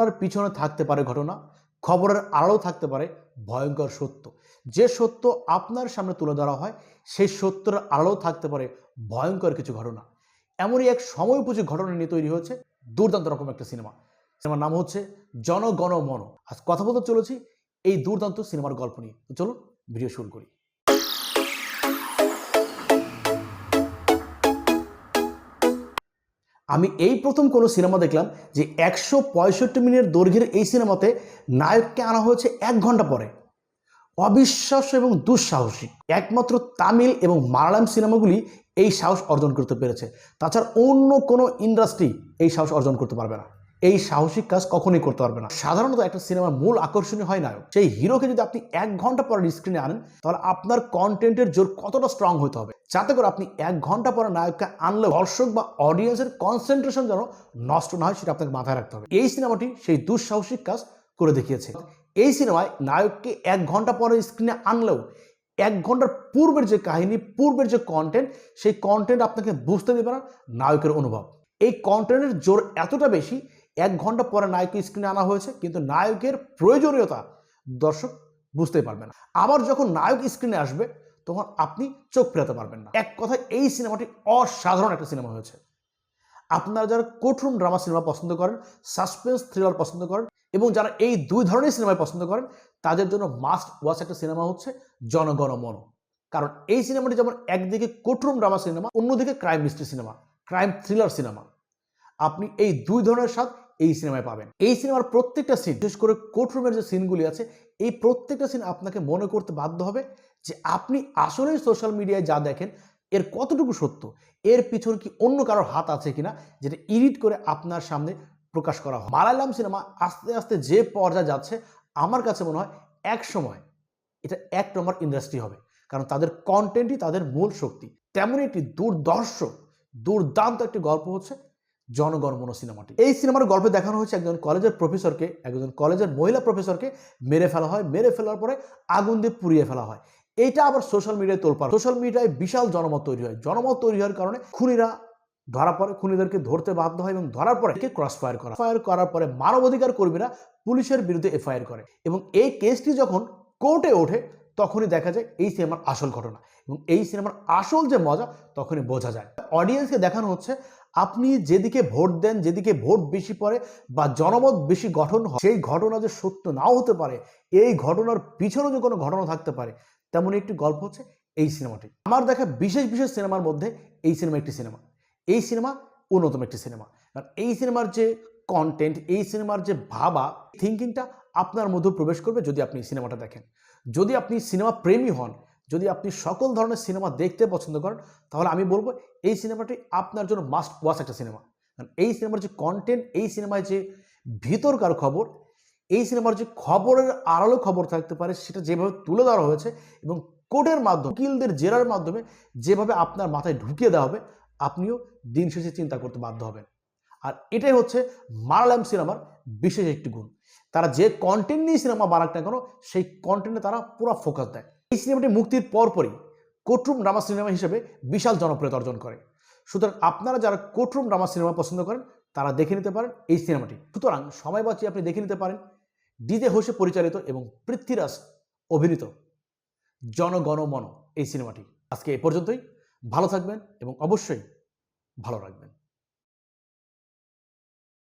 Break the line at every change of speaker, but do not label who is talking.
ঘটনার পিছনে থাকতে পারে ঘটনা, খবরের আড়ালেও থাকতে পারে ভয়ঙ্কর সত্য। যে সত্য আপনার সামনে তুলে ধরা হয়, সেই সত্যের আড়ালেও থাকতে পারে ভয়ঙ্কর কিছু ঘটনা। এমনই এক সময় উপযোগী ঘটনা নিয়ে তৈরি হয়েছে দুর্দান্ত রকম একটা সিনেমা। সিনেমার নাম হচ্ছে জনগণ মন আজ কথা বলতে চলেছি এই দুর্দান্ত সিনেমার গল্প নিয়ে। চলুন, ভিডিও শুরু করি। আমি এই প্রথম কোনো সিনেমা দেখলাম যে একশো পঁয়ষট্টি মিনিট দৈর্ঘ্যের এই সিনেমাতে নায়ককে আনা হয়েছে এক ঘণ্টা পরে। অবিশ্বাস্য এবং দুঃসাহসিক একমাত্র তামিল এবং মালায়ালাম সিনেমাগুলি এই সাহস অর্জন করতে পেরেছে। তাছাড়া অন্য কোনো ইন্ডাস্ট্রি এই সাহস অর্জন করতে পারবে না। এই সাহসিক কাজ কখনোই করতে পারবে না। সাধারণত একটা সিনেমার মূল আকর্ষণীয় হয় নায়ক। সেই হিরোকে যদি আপনি এক ঘণ্টা পরে স্ক্রিনে আনেন, তাহলে আপনার কন্টেন্টের জোর কতটা স্ট্রং হতে হবে? যাতে করে আপনি এক ঘণ্টা পরে নায়ককে আনলে দর্শক বা অডিয়েন্সের কনসেন্ট্রেশন যেন নষ্ট না হয়, সেটা আপনাকে মাথায় রাখতে হবে। এই সিনেমাটি সেই দুঃসাহসিক কাজ করে দেখিয়েছে। এই সিনেমায় নায়ককে এক ঘণ্টা পরে স্ক্রিনে আনলেও এক ঘণ্টার পূর্বের যে কাহিনী, পূর্বের যে কন্টেন্ট সেই কন্টেন্ট আপনাকে বুঝতে দেবে না নায়কের অনুভব। এই কন্টেন্টের জোর এতটা বেশি, এক ঘণ্টা পরে নায়ককে স্ক্রিনে আনা হয়েছে, কিন্তু নায়কের প্রয়োজনীয়তা দর্শক বুঝতেই পারবে না। আবার যখন নায়ক স্ক্রিনে আসবে তখন আপনি চোখ ফেরাতে পারবেন না। এক কথায় এই সিনেমাটি অসাধারণ একটা সিনেমা হয়েছে। আপনারা যারা কোর্টরুম ড্রামা সিনেমা পছন্দ করেন, সাসপেন্স থ্রিলার পছন্দ করেন এবং যারা এই দুই ধরনের সিনেমায় পছন্দ করেন, তাদের জন্য মাস্ট ওয়াচ একটা সিনেমা হচ্ছে জনগণ মন। কারণ এই সিনেমাটি যেমন একদিকে কোর্টরুম ড্রামা সিনেমা, অন্যদিকে crime mystery cinema, crime thriller cinema. আপনি এই দুই ধরনের স্বাদ এই সিনেমায় পাবেন। এই সিনেমার প্রত্যেকটা সিন, বিশেষ করে কোর্টরুমের যে সিনগুলি আছে, এই প্রত্যেকটা সিন আপনাকে মনে করতে বাধ্য হবে যে আপনি আসলেই সোশ্যাল মিডিয়ায় যা দেখেন, এর কতটুকু সত্য? এর পিছন কি অন্য কারোর হাত আছে কিনা, যেটা এডিট করে আপনার সামনে প্রকাশ করা হয়? মালায়ালাম সিনেমা আস্তে আস্তে যে পর্যায়ে যাচ্ছে, আমার কাছে মনে হয় এক সময় এটা এক নম্বর ইন্ডাস্ট্রি হবে। কারণ তাদের কন্টেন্টই তাদের মূল শক্তি। তেমনই একটি দুর্দর্শ দুর্দান্ত একটি গল্প হচ্ছে জনগণমন সিনেমাটি এই সিনেমার গল্পে দেখানো হয়েছে একজন কলেজের প্রফেসরকে একজন কলেজের মহিলা প্রফেসরকে মেরে ফেলা হয়। মেরে ফেলার পরে আগুন দিয়ে পুড়িয়ে ফেলা হয়। এইটা আবার সোশ্যাল মিডিয়ায় তোলপাড়। সোশ্যাল মিডিয়ায় বিশাল জনমত তৈরি হয়। জনমত তৈরি হওয়ার কারণে খুনিরা ধরা পড়ে, খুনিদেরকে ধরতে বাধ্য হয় এবং ধরার পরে ক্রস ফায়ার করা ফায়ার করার পরে মানবাধিকার কর্মীরা পুলিশের বিরুদ্ধে এফআইআর করে এবং এই কেসটি যখন কোর্টে ওঠে, তখনই দেখা যায় এই সিনেমার আসল ঘটনা এবং এই সিনেমার আসল যে মজা, তখনই বোঝা যায়। অডিয়েন্সকে দেখানো হচ্ছে, আপনি যেদিকে ভোট দেন, যেদিকে ভোট বেশি পড়ে বা জনমত বেশি গঠন হয়, সেই ঘটনা যে সত্য নাও হতে পারে, এই ঘটনার পিছনে যে কোনো ঘটনা থাকতে পারে তেমন একটি গল্প হচ্ছে এই সিনেমাটি। আমার দেখা বিশেষ বিশেষ সিনেমার মধ্যে এই সিনেমা একটি সিনেমা। এই সিনেমা অন্যতম একটি সিনেমা। কারণ এই সিনেমার যে কন্টেন্ট এই সিনেমার যে ভাবা থিঙ্কিংটা আপনার মধ্যে প্রবেশ করবে যদি আপনি সিনেমাটা দেখেন। যদি আপনি সিনেমা প্রেমী হন, যদি আপনি সকল ধরনের সিনেমা দেখতে পছন্দ করেন, তাহলে আমি বলব এই সিনেমাটি আপনার জন্য মাস্ট ওয়াচ একটা সিনেমা। কারণ এই সিনেমার যে কন্টেন্ট এই সিনেমায় যে ভিতরকার খবর এই সিনেমার যে খবরের আড়ালো খবর থাকতে পারে, সেটা যেভাবে তুলে ধরা হয়েছে এবং কোর্টের মাধ্যমে, উকিলদের জেরার মাধ্যমে যেভাবে আপনার মাথায় ঢুকিয়ে দেওয়া হবে, আপনিও দিন শেষে চিন্তা করতে বাধ্য হবেন। আর এটাই হচ্ছে মারালাম সিনেমার বিশেষ একটি গুণ। তারা যে কন্টেন্ট নিয়ে সিনেমা বানাক না কেন, সেই কন্টেন্টে তারা পুরো ফোকাস দেয়। এই সিনেমাটি মুক্তির পরপরই কোর্টরুম ড্রামা সিনেমা হিসেবে বিশাল জনপ্রিয়তা অর্জন করে। সুতরাং আপনারা যারা কোর্টরুম ড্রামা সিনেমা পছন্দ করেন, তারা দেখে নিতে পারেন এই সিনেমাটি। সুতরাং সময় বাঁচিয়ে আপনি দেখে নিতে পারেন ডিজে হোসে পরিচালিত এবং পৃথ্বীরাজ অভিনীত জনগণমন এই সিনেমাটি। আজকে এ পর্যন্তই। ভালো থাকবেন এবং অবশ্যই ভালো রাখবেন।